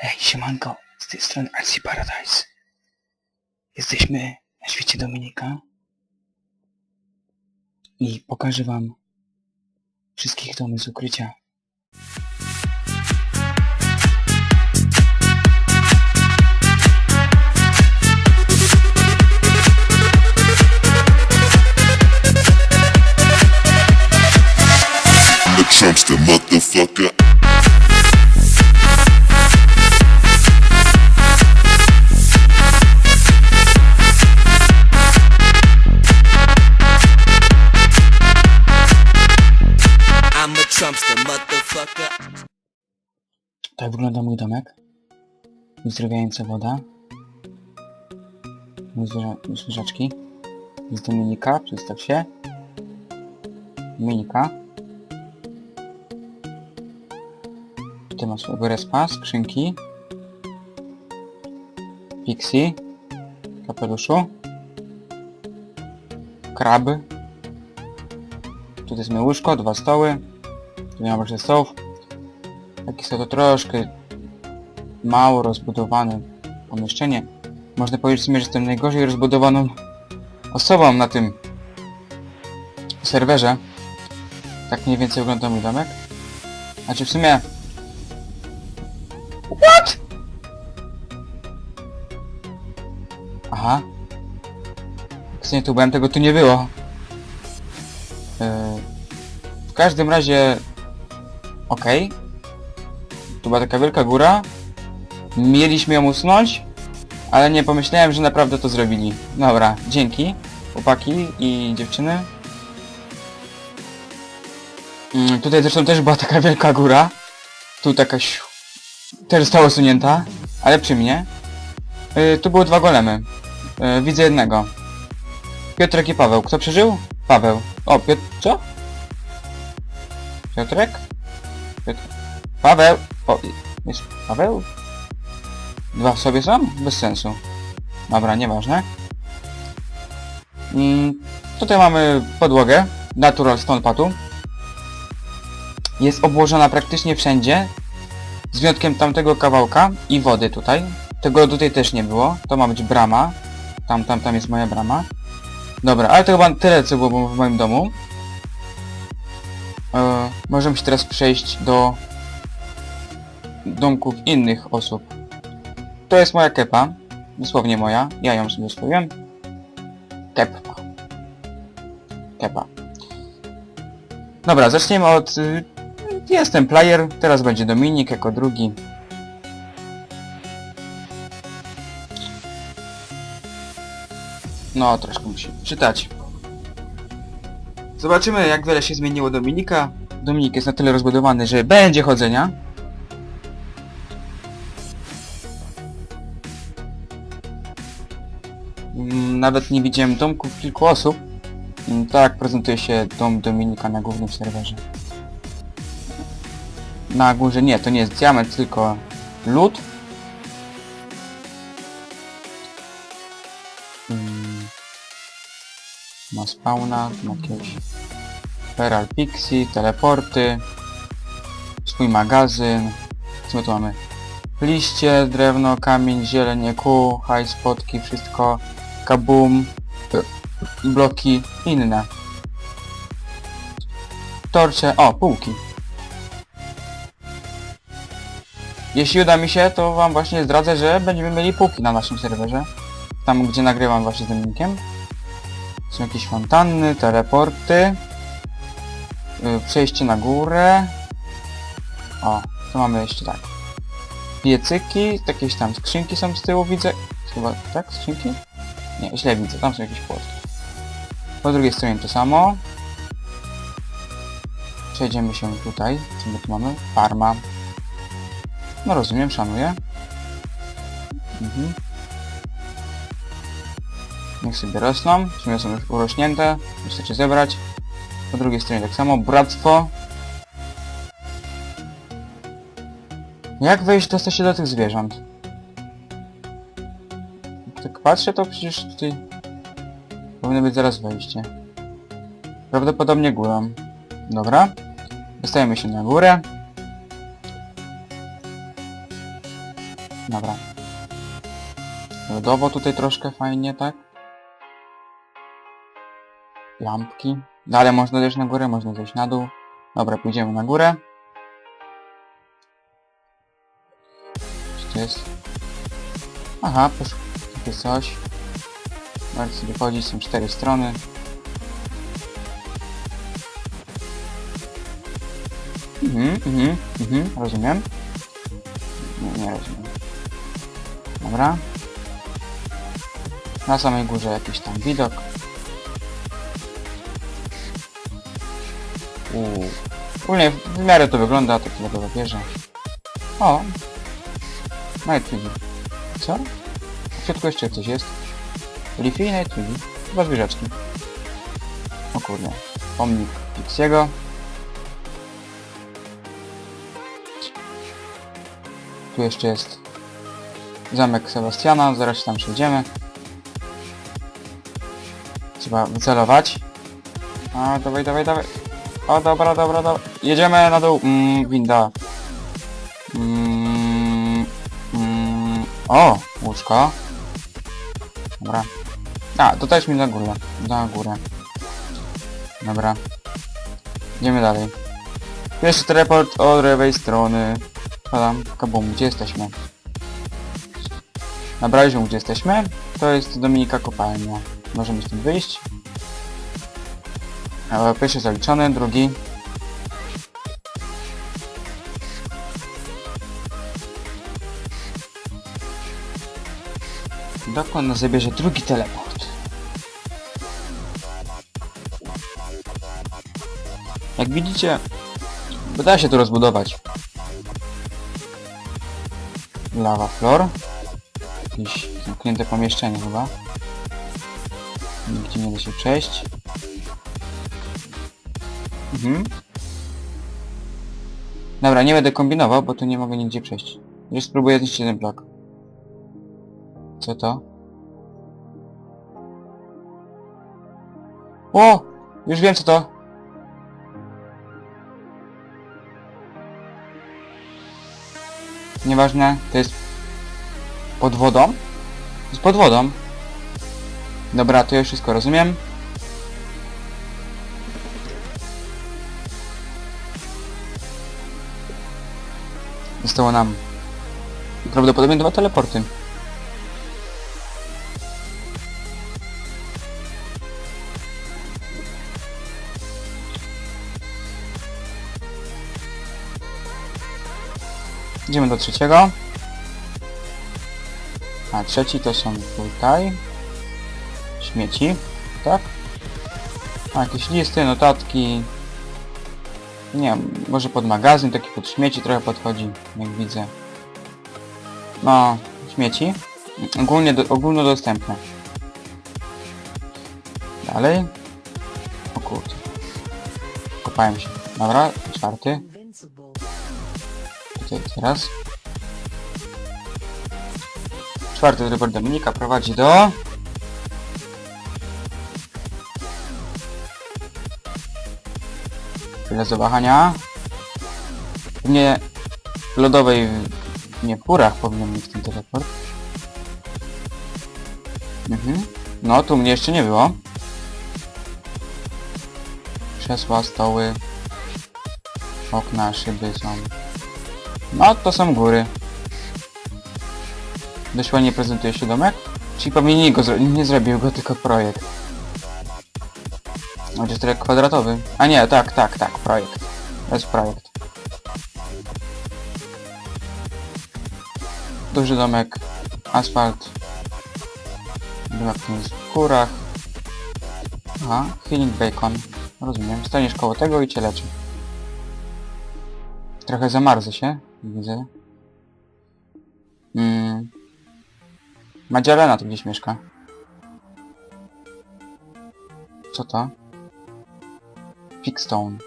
Hej, siemanko, z tej strony Artsy Paradise. Jesteśmy na świecie Dominika i pokażę wam wszystkich domy z ukrycia. The Trumpster motherfucker. Tak wygląda mój domek. Zdrowiająca woda. Zwierzaczki. Jest Dominika, przedstaw się. Dominika. Tutaj ma swojego respa, skrzynki. Pixie. Kapeluszu. Krab. Tutaj jest łóżko, dwa stoły. Tu nie ma stołów. Są to troszkę mało rozbudowane pomieszczenie. Można powiedzieć w sumie, że jestem najgorzej rozbudowaną osobą na tym serwerze. Tak mniej więcej wygląda mój domek. Znaczy w sumie... What? Aha. Jak sobie tu byłem, tego tu nie było. Yy, w każdym razie... Okej. Tu była taka wielka góra. Mieliśmy ją usunąć, ale nie pomyślałem, że naprawdę to zrobili. Dobra, dzięki, chłopaki i dziewczyny. Mm, tutaj zresztą też była taka wielka góra. Tu taka też została usunięta, ale przy mnie. Yy, tu były dwa golemy. Yy, widzę jednego. Piotrek i Paweł. Kto przeżył? Paweł. O, Piotr... co? Piotrek? Piotr... Paweł! O, jest Paweł? Dwa w sobie są? Bez sensu. Dobra, nieważne. Mm, tutaj mamy podłogę. Natural Stone Patu. Jest obłożona praktycznie wszędzie. Z wyjątkiem tamtego kawałka i wody tutaj. Tego tutaj też nie było. To ma być brama. Tam, tam, tam jest moja brama. Dobra, ale to chyba tyle, co było w moim domu. E, możemy się teraz przejść do domków innych osób. To jest moja kepa. Dosłownie moja. Ja ją sobie oswoiłem. Kepa. Kepa. Dobra, zaczniemy od... Y, jestem player, teraz będzie Dominik jako drugi. No, troszkę musi czytać. Zobaczymy jak wiele się zmieniło Dominika. Dominik jest na tyle rozbudowany, że będzie chodzenia. Nawet nie widziałem domków kilku osób. Mm, Tak prezentuje się dom Dominika na głównym serwerze. Na górze nie, to nie jest diament, tylko lód. Mm. Ma spawna, ma jakieś Feral Pixie, teleporty, swój magazyn. Co my tu mamy? Liście, drewno, kamień, zieleń, EQ, high spotki, wszystko, kabum, y, bloki, inne. Torcze, o, półki. Jeśli uda mi się, to wam właśnie zdradzę, że będziemy mieli półki na naszym serwerze. Tam, gdzie nagrywam właśnie z Dominikiem. Są jakieś fontanny, teleporty. y, Przejście na górę. O, tu mamy jeszcze tak. Piecyki, jakieś tam skrzynki są z tyłu, widzę. Chyba, tak? Skrzynki? Nie, źle widzę, tam są jakieś płotki. Po drugiej stronie to samo. Przejdziemy się tutaj. Co my tu mamy? Farma. No rozumiem, szanuję. Mhm. Niech sobie rosną. W sumie są już urośnięte. Wystarczy zebrać. Po drugiej stronie tak samo. Bractwo. Jak wejść dostać się do tych zwierząt? Patrzę, to przecież tutaj powinno być zaraz wejście. Prawdopodobnie górą. Dobra. Dostajemy się na górę. Dobra. Lodowo tutaj troszkę fajnie, tak? Lampki. Dalej można zejść na górę, można zejść na dół. Dobra, pójdziemy na górę. Co to jest? Aha, posz... takie coś. Możecie sobie chodzić, są cztery strony. Mhm, mhm, mhm, rozumiem. Nie, nie rozumiem. Dobra. Na samej górze jakiś tam widok. Uuu. Ogólnie w miarę to wygląda, taki lodowa wieża. O! Night. Co? W środku jeszcze coś jest. Leafy i Night TV. Chyba zwierzaczki. O kurde. Pomnik Pixiego. Tu jeszcze jest zamek Sebastiana, zaraz tam przejdziemy. Trzeba wycelować. A, dawaj, dawaj, dawaj. O, dobra, dobra, dobra. Jedziemy na dół. Mm, winda. Mm, mm, o, łóżko. Dobra. A, to też mi na górę. Na górę. Dobra. Idziemy dalej. Jeszcze teleport od lewej strony. Padam, kabum, gdzie jesteśmy? Nabraliśmy, gdzie jesteśmy. To jest Dominika Kopalnia. Możemy stąd wyjść. E, Pierwszy zaliczony, drugi. Dokąd nas zabierze drugi teleport? Jak widzicie, uda się to rozbudować. Lava floor. Jakieś zamknięte pomieszczenie chyba. Nigdzie nie da się przejść. Mhm. Dobra, nie będę kombinował, bo tu nie mogę nigdzie przejść. Już spróbuję zniszczyć ten blok. To? O! Już wiem co to. Nieważne, to jest pod wodą? Jest pod wodą. Dobra, to ja wszystko rozumiem. Zostało nam prawdopodobnie dwa teleporty. Do trzeciego. A trzeci to są tutaj. Śmieci, tak? A jakieś listy, notatki. Nie wiem, może pod magazyn, taki pod śmieci trochę podchodzi, jak widzę. No, śmieci. Ogólnie do, ogólnodostępne. Dalej. O kurczę. Kopałem się. Dobra, czwarty. Tutaj teraz. Czwarty drobor Dominika prowadzi do... Chwilę zawahania. W lodowej... Nie, w górach powinien mieć ten teleport. Mhm. No, tu mnie jeszcze nie było. Krzesła, stoły. Okna, szyby są. No, to są góry. Dość ładnie prezentuje się domek. Czyli pewnie nie, go nie zrobił go, tylko projekt. Chociaż trochę kwadratowy. A nie, tak, tak, tak, projekt. To jest projekt. Duży domek, asfalt. Jest w górach. Aha, healing bacon. Rozumiem. Staniesz koło tego i cię leczy. Trochę zamarzę się, widzę. Mm. Madzialena tu gdzieś mieszka. Co to? Fixstone.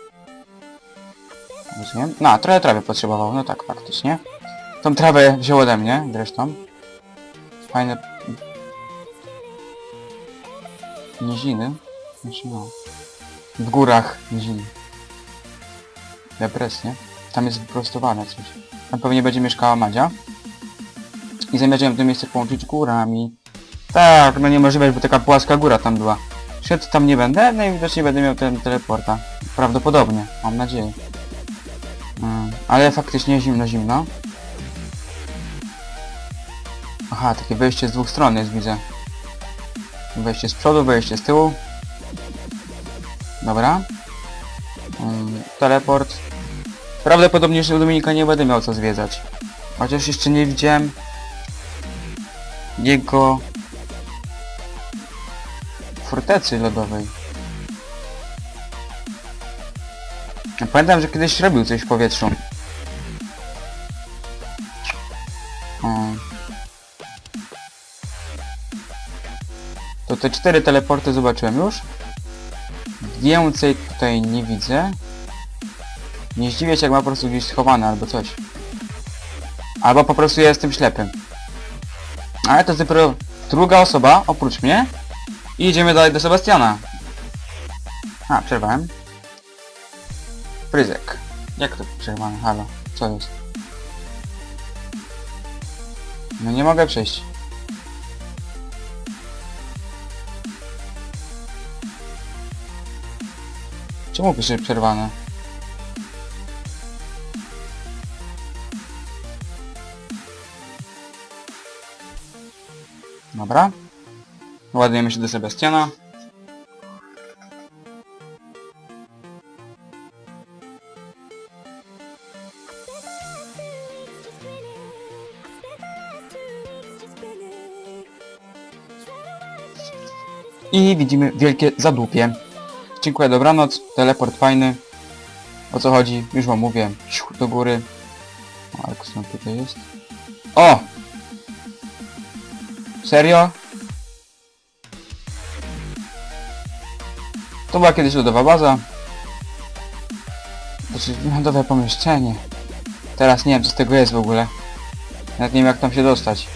Rozumiem. No, trochę trawy potrzebował, no tak, faktycznie. Tą trawę wziął ode mnie, zresztą. Fajne... Niziny. Znaczy no... W górach niziny. Depresję. Tam jest wyprostowane coś. Tam pewnie będzie mieszkała Madzia. i zamierzałem to miejsce połączyć górami. Tak, no niemożliwe, bo taka płaska góra tam była. Szedł tam nie będę, no i widocznie będę miał ten teleporta. Prawdopodobnie, mam nadzieję. Mm, ale faktycznie zimno, zimno. Aha, takie wejście z dwóch stron jest, widzę. Wejście z przodu, wejście z tyłu. Dobra. Mm, teleport. Prawdopodobnie jeszcze Dominika nie będę miał co zwiedzać. Chociaż jeszcze nie widziałem jego fortecy lodowej. Pamiętam, że kiedyś robił coś w powietrzu. To te cztery teleporty zobaczyłem już. Więcej tutaj nie widzę. Nie zdziwię się jak ma po prostu gdzieś schowane albo coś. Albo po prostu ja jestem ślepy. Ale to dopiero druga osoba oprócz mnie. I idziemy dalej do Sebastiana. A, przerwałem. Fryzek. Jak to przerwałem? Halo, co jest? No nie mogę przejść. Czemu pisze przerwane? Dobra. Ładujemy się do Sebastiana. I widzimy wielkie zadupie. Dziękuję, dobranoc. Teleport fajny. O co chodzi? Już wam mówię. Do góry. O, Arkson tutaj jest. O! Serio? To była kiedyś lodowa baza. Znaczy, lodowe pomieszczenie. Teraz nie wiem, co z tego jest w ogóle. Nawet nie wiem, jak tam się dostać.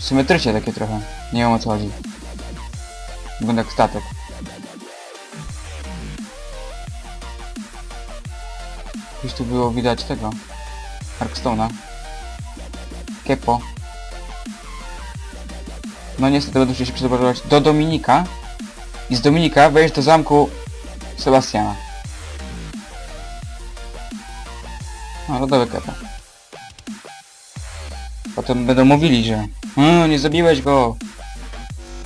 Symetrycznie takie trochę. Nie wiem o co chodzi. Wygląda jak statek. Już tu było widać tego. Arkstone'a. Kepo. No niestety będę musiał się przeprowadzić do Dominika. I z Dominika wejść do zamku Sebastiana. No, lodowe kepo. Potem będą mówili, że hmm, nie zabiłeś go.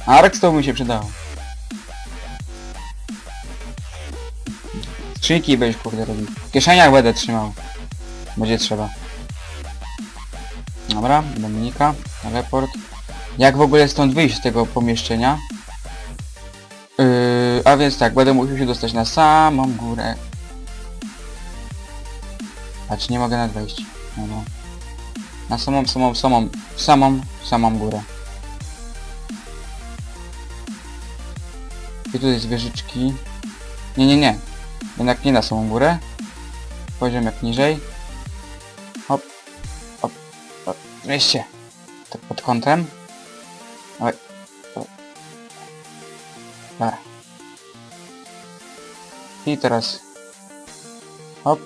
Arkstone mi się przydał. Skrzynki będziesz kurde robił. W kieszeniach będę trzymał. Będzie trzeba. Dobra, Dominika, teleport. Jak w ogóle stąd wyjść z tego pomieszczenia? Yy, a więc tak, będę musiał się dostać na samą górę. Czy nie mogę nawet wejść? No, no. Na samą, samą, samą, samą, samą górę. I tutaj zwierzyczki. Nie, nie, nie. Jednak nie na samą górę. Poziom jak niżej. Wreszcie. Tak pod kątem. Oj. Dobra. I teraz. Hop.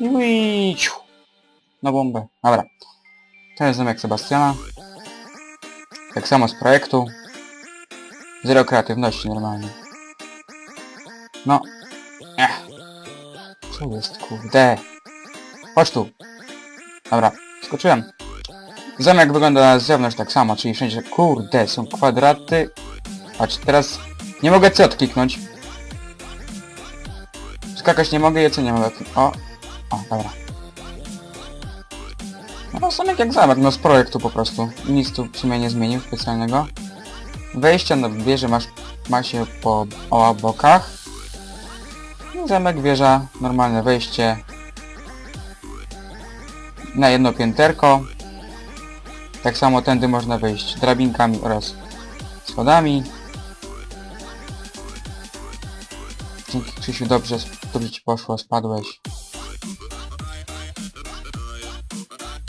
I. Na bombę. Dobra. To jest zamek Sebastiana. Tak samo z projektu. Zero kreatywności normalnie. No. Ech. Co jest kurde? Chodź tu. Dobra, skoczyłem. Zamek wygląda z zewnątrz tak samo, czyli wszędzie, kurde, są kwadraty. Patrz, teraz nie mogę C odkliknąć. Skakać nie mogę, C nie mogę. O, o, dobra. No zamek jak zamek, no z projektu po prostu. Nic tu w sumie nie zmienił specjalnego. Wejście na wieżę masz, ma się po o bokach. I Zamek, wieża, normalne wejście. Na jedno pięterko. Tak samo tędy można wejść drabinkami oraz schodami. Dzięki Krzysiu, dobrze, dobrze ci poszło, spadłeś.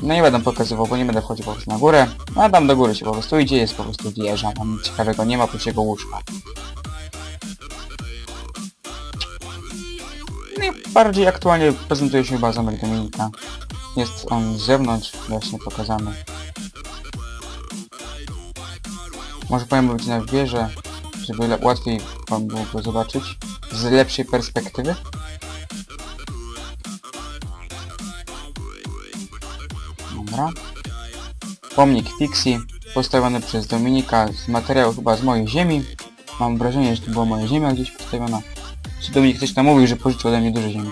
No nie będę pokazywał, bo nie będę wchodził po prostu na górę. A tam do góry się po prostu idzie, jest po prostu wieża. Tam nic ciekawego nie ma, oprócz jego łóżka. Bardziej aktualnie prezentuje się chyba zamek Dominika. Jest on z zewnątrz właśnie pokazany. Może powiem być na wieżę, żeby łatwiej wam było go zobaczyć z lepszej perspektywy. Dobra. Pomnik Fixie, postawiony przez Dominika z materiału chyba z mojej ziemi. Mam wrażenie, że to była moja ziemia gdzieś postawiona. Czy Dominik coś tam mówił, że pożyczył ode mnie dużo ziemi.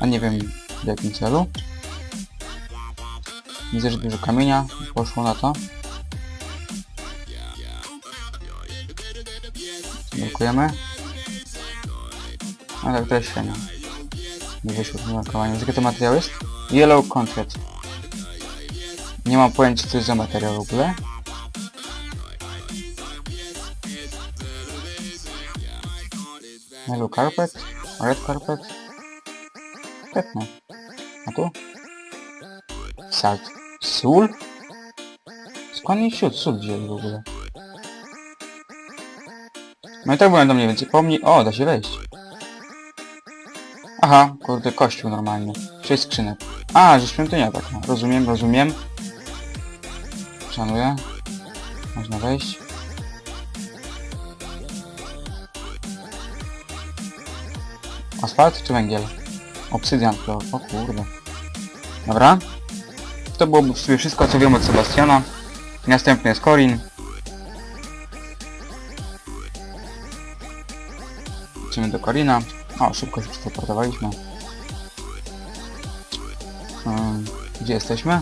A nie wiem w jakim celu. Widzę, że dużo kamienia poszło na to. Blokujemy. Ale tak też średnio. Nie wyszło to blokowanie. Z jakiego to materiał jest? Yellow Concrete. Nie mam pojęcia co to jest za materiał w ogóle. Yellow Carpet? Red Carpet? Świetnie. A tu? Salt. Sól? Skąd oni siód sól wzięli w ogóle? No i tak byłem do mniej więcej pomni... O, da się wejść. Aha, kurde, kościół normalnie. Sześć skrzynek. A, że świątynia taka. Rozumiem, rozumiem. Szanuję. Można wejść. Asfalt czy węgiel? Obsydian floor. O kurde. Dobra. To byłoby w sumie wszystko, co wiem od Sebastiana. Następny jest Corin. Idziemy do Corina. O, szybko się przeteleportowaliśmy. Hmm, gdzie jesteśmy?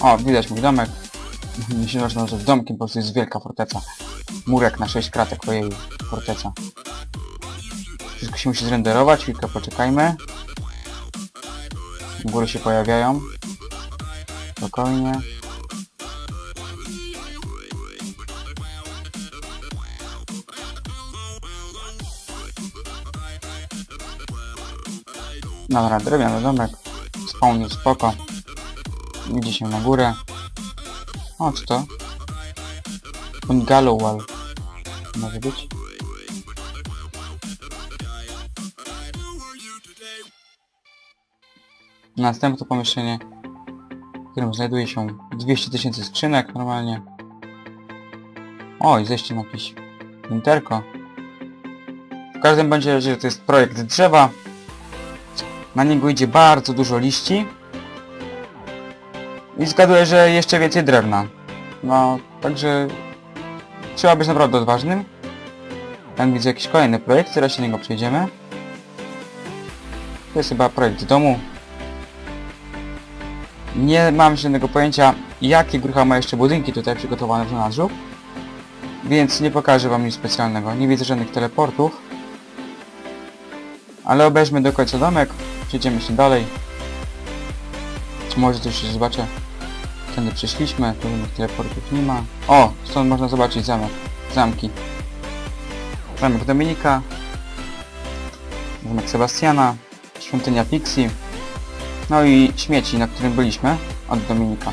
O, widać mój domek. Nie się można nazwać domkiem, po prostu jest wielka forteca. Murek na 6 kratek, ojej, forteca. Wszystko się musi zrenderować, chwilkę poczekajmy. Góry się pojawiają. Spokojnie. Dobra, drewniany domek. Spawnił spoko. Idzie się na górę. O, co to? Bungalow wall. Może być? Następne pomieszczenie, w którym znajduje się 200 tysięcy skrzynek normalnie. O, i zejście na jakieś winterko. W każdym bądź razie to jest projekt drzewa. Na niego idzie bardzo dużo liści. I zgaduję, że jeszcze więcej drewna. No, także trzeba być naprawdę odważnym. Tam widzę jakiś kolejny projekt, teraz się niego przejdziemy. To jest chyba projekt domu. Nie mam żadnego pojęcia, jakie grucha ma jeszcze budynki tutaj przygotowane w zanadrzu. Więc nie pokażę wam nic specjalnego. Nie widzę żadnych teleportów. Ale obejrzmy do końca domek. Przejdziemy się dalej. Może coś się zobaczę. Tędy przyszliśmy, tu żadnych teleportów nie ma. O, stąd można zobaczyć zamek. Zamki. Zamek Dominika. Zamek Sebastiana. Świątynia Pixie. No i śmieci, na którym byliśmy od Dominika.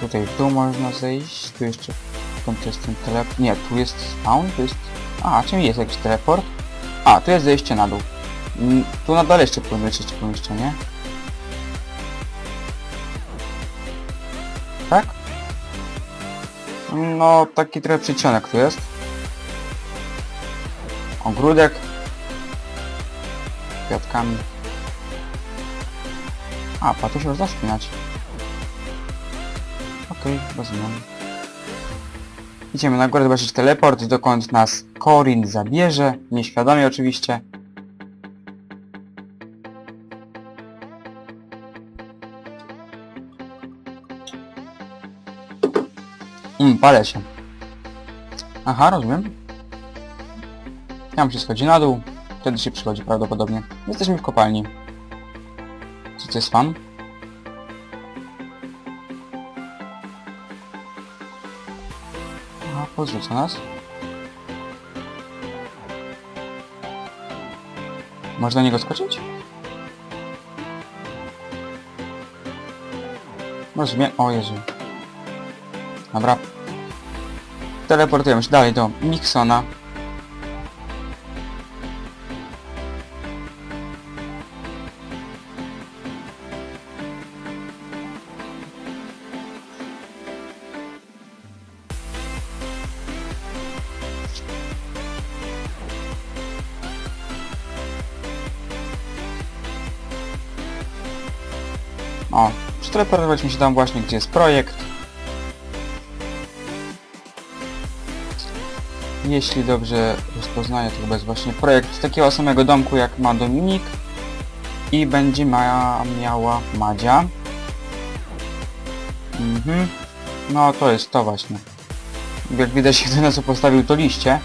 Tutaj w dół można zejść, tu jeszcze skąd jest ten teleport? Nie, tu jest spawn, tu jest... A, czym jest jakiś teleport? A, tu jest zejście na dół. Mm, Tu na dole jeszcze trzecie pomieszczenie. Tak? No, taki trochę przycionek tu jest. Ogródek. Kwiatkami. A, pa, tu się można spinać. Okej, rozumiem. Idziemy na górę zobaczyć teleport, dokąd nas Corin zabierze. Nieświadomie oczywiście. Mm, palę się. Aha, rozumiem. Tam się schodzi na dół. Wtedy się przychodzi prawdopodobnie. Jesteśmy w kopalni. Co to jest fan? Aha, podrzuca nas. Można niego skoczyć? Może zmian... O Jezu. Dobra. Teleportujemy się dalej do Nixona. O, przeteleportowaliśmy się tam właśnie, gdzie jest projekt. Jeśli dobrze rozpoznaję, to chyba jest właśnie projekt takiego samego domku, jak ma Dominik. I będzie ma, miała Madzia. Mhm. No, to jest to właśnie. Jak widać, jedyne co postawił to liście.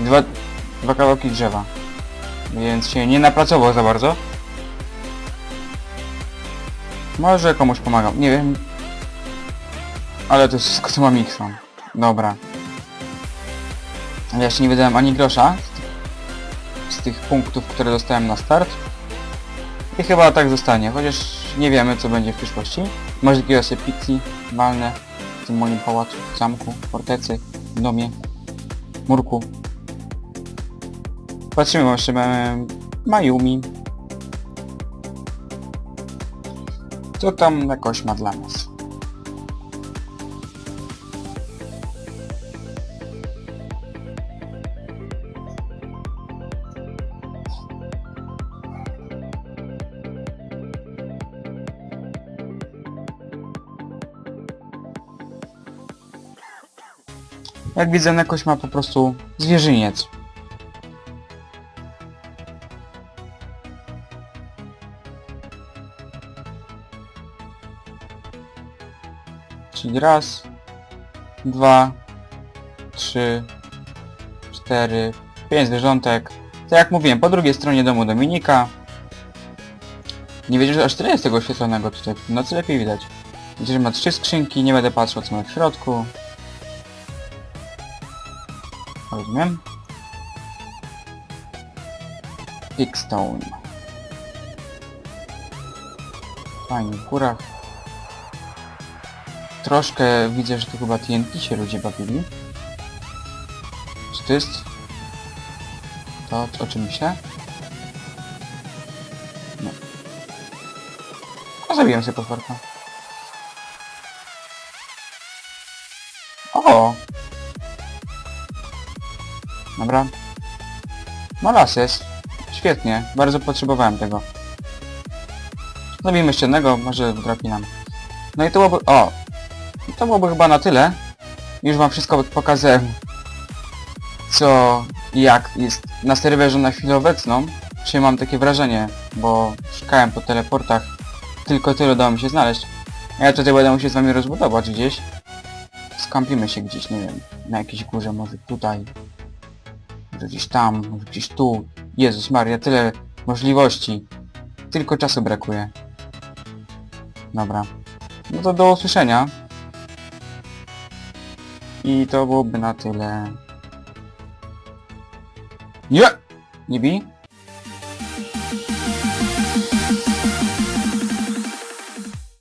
Dwa, dwa kawałki drzewa. Więc się nie napracował za bardzo. Może komuś pomagał, nie wiem. Ale to jest wszystko co ma Mixon. Dobra. Ja jeszcze nie wydałem ani grosza z tych, z tych punktów, które dostałem na start. I chyba tak zostanie, chociaż nie wiemy co będzie w przyszłości. Może takiego sobie pizzi walnę w tym moim pałacu, zamku, fortecy, domie, murku. Patrzymy, jeszcze mamy Mayumi. Co tam jakoś ma dla nas? Jak widzę, jakoś ma po prostu zwierzyniec. Czyli raz, dwa, trzy, cztery, pięć zwierzątek. Tak jak mówiłem, po drugiej stronie domu Dominika. Nie wiedział, że aż tyle jest tego oświetlonego tutaj. W nocy lepiej widać. Widzę, że ma trzy skrzynki, nie będę patrzył co ma w środku. Rozumiem. Pickstone. Fajnie, w górach. Troszkę widzę, że to chyba TNT się ludzie bawili. Czy to jest... To, o czym myślę? Nie. A zabiłem sobie potworka. O! Dobra. Molasses. Świetnie. Bardzo potrzebowałem tego. Zabijmy jeszcze jednego, może dropi nam. No i to byłoby... O! To byłoby chyba na tyle. Już wam wszystko pokazałem. Co i jak jest na serwerze na chwilę obecną. Czy mam takie wrażenie, bo szukałem po teleportach. Tylko tyle udało mi się znaleźć. Ja tutaj będę musiał z wami rozbudować gdzieś. Skampimy się gdzieś, nie wiem, na jakiejś górze, może tutaj. Może gdzieś tam, może gdzieś tu. Jezus Maria, tyle możliwości. Tylko czasu brakuje. Dobra. No to do usłyszenia. I to byłoby na tyle. Nie! Nie bij?